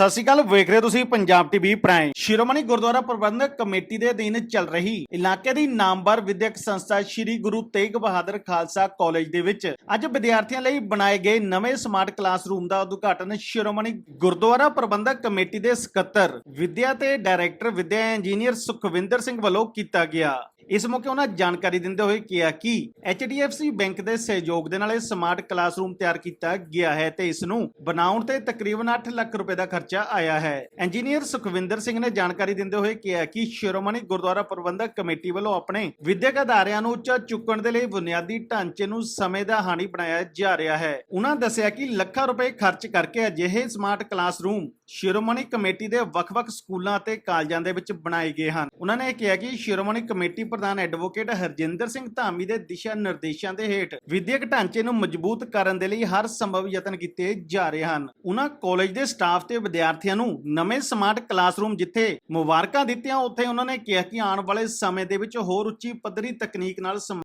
ਸਤਿ ਸ਼੍ਰੀ ਅਕਾਲ, ਵੇਖ ਰਹੇ ਤੁਸੀਂ Punjab TV prime. Shiromani Gurdwara Parbandhak committee ਦੇ ਅਧੀਨ ਚੱਲ ਰਹੀ ਇਲਾਕੇ ਦੀ ਨਾਮਵਰ ਵਿਦਿਅਕ ਸੰਸਥਾ ਸ੍ਰੀ ਗੁਰੂ ਤੇਗ ਬਹਾਦਰ ਖਾਲਸਾ ਕਾਲਜ ਦੇ ਵਿੱਚ। ਅੱਜ ਵਿਦਿਆਰਥੀਆਂ ਲਈ ਬਣਾਏ ਗਏ ਨਵੇਂ ਸਮਾਰਟ ਕਲਾਸਰੂਮ ਦਾ ਉਦਘਾਟਨ ਸ਼੍ਰੋਮਣੀ ਗੁਰਦੁਆਰਾ ਪ੍ਰਬੰਧਕ ਕਮੇਟੀ ਦੇ ਸਕੱਤਰ, ਵਿਦਿਆ ਤੇ ਡਾਇਰੈਕਟਰ, ਵਿਦਿਆ ਇੰਜੀਨੀਅਰ ਸੁਖਵਿੰਦਰ ਸਿੰਘ ਵੱਲੋਂ ਕੀਤਾ ਗਿਆ। ਇਸ ਮੌਕੇ ਉਹਨਾਂ ਜਾਣਕਾਰੀ ਦਿੰਦੇ ਹੋਏ ਕਿਹਾ ਕਿ HDFC ਬੈਂਕ ਦੇ ਸਹਿਯੋਗ ਦੇ ਨਾਲ ਇਹ ਸਮਾਰਟ ਕਲਾਸਰੂਮ ਤਿਆਰ ਕੀਤਾ ਗਿਆ ਹੈ ਤੇ ਇਸ ਨੂੰ ਬਣਾਉਣ ਤੇ ਤਕਰੀਬਨ 8 ਲੱਖ ਰੁਪਏ ਦਾ ਖਰਚਾ ਆਇਆ ਹੈ। ਇੰਜੀਨੀਅਰ ਸੁਖਵਿੰਦਰ ਸਿੰਘ ਨੇ ਜਾਣਕਾਰੀ ਦਿੰਦੇ ਹੋਏ ਕਿਹਾ ਕਿ ਸ਼੍ਰੋਮਣੀ ਗੁਰਦੁਆਰਾ ਪ੍ਰਬੰਧਕ ਕਮੇਟੀ ਵੱਲੋਂ ਆਪਣੇ ਵਿਦਿਅਕ ਅਦਾਰਿਆਂ ਨੂੰ ਉੱਚਾ ਚੁੱਕਣ ਦੇ ਲਈ ਬੁਨਿਆਦੀ ਢਾਂਚੇ ਨੂੰ ਸਮੇਂ ਦਾ ਹਾਨੀ ਬਣਾਇਆ ਜਾ ਰਿਹਾ ਹੈ। ਉਹਨਾਂ ਦੱਸਿਆ ਕਿ ਲੱਖਾਂ ਰੁਪਏ ਖਰਚ ਕਰਕੇ ਅਜਿਹੇ ਸਮਾਰਟ ਕਲਾਸਰੂਮ ਸ਼੍ਰੋਮਣੀ ਕਮੇਟੀ ਦੇ ਵੱਖ-ਵੱਖ ਸਕੂਲਾਂ ਅਤੇ ਕਾਲਜਾਂ ਦੇ ਵਿੱਚ ਬਣਾਏ ਗਏ ਹਨ। ਉਹਨਾਂ ਨੇ ਕਿਹਾ ਕਿ ਸ਼ਿਰੋਮਣੀ ਕਮੇਟੀ ਪ੍ਰਧਾਨ ਐਡਵੋਕੇਟ ਹਰਜਿੰਦਰ ਸਿੰਘ ਧਾਮੀ ਦੇ ਦਿਸ਼ਾ ਨਿਰਦੇਸ਼ਾਂ ਦੇ ਹੇਠ ਵਿਦਿਅਕ ਢਾਂਚੇ ਨੂੰ ਮਜ਼ਬੂਤ ਕਰਨ ਦੇ ਲਈ ਹਰ ਸੰਭਵ ਯਤਨ ਕੀਤੇ ਜਾ ਰਹੇ ਹਨ। ਉਹਨਾਂ ਕਾਲਜ ਦੇ ਸਟਾਫ ਤੇ ਵਿਦਿਆਰਥੀਆਂ ਨੂੰ ਨਵੇਂ ਸਮਾਰਟ ਕਲਾਸਰੂਮ ਜਿੱਥੇ ਮੁਬਾਰਕਾਂ ਦਿੱਤੀਆਂ, ਉੱਥੇ ਉਹਨਾਂ ਨੇ ਕਿਹਾ ਕਿ ਆਉਣ ਵਾਲੇ ਸਮੇਂ ਦੇ ਵਿੱਚ ਹੋਰ ਉੱਚੀ ਪੱਧਰੀ ਤਕਨੀਕ ਨਾਲ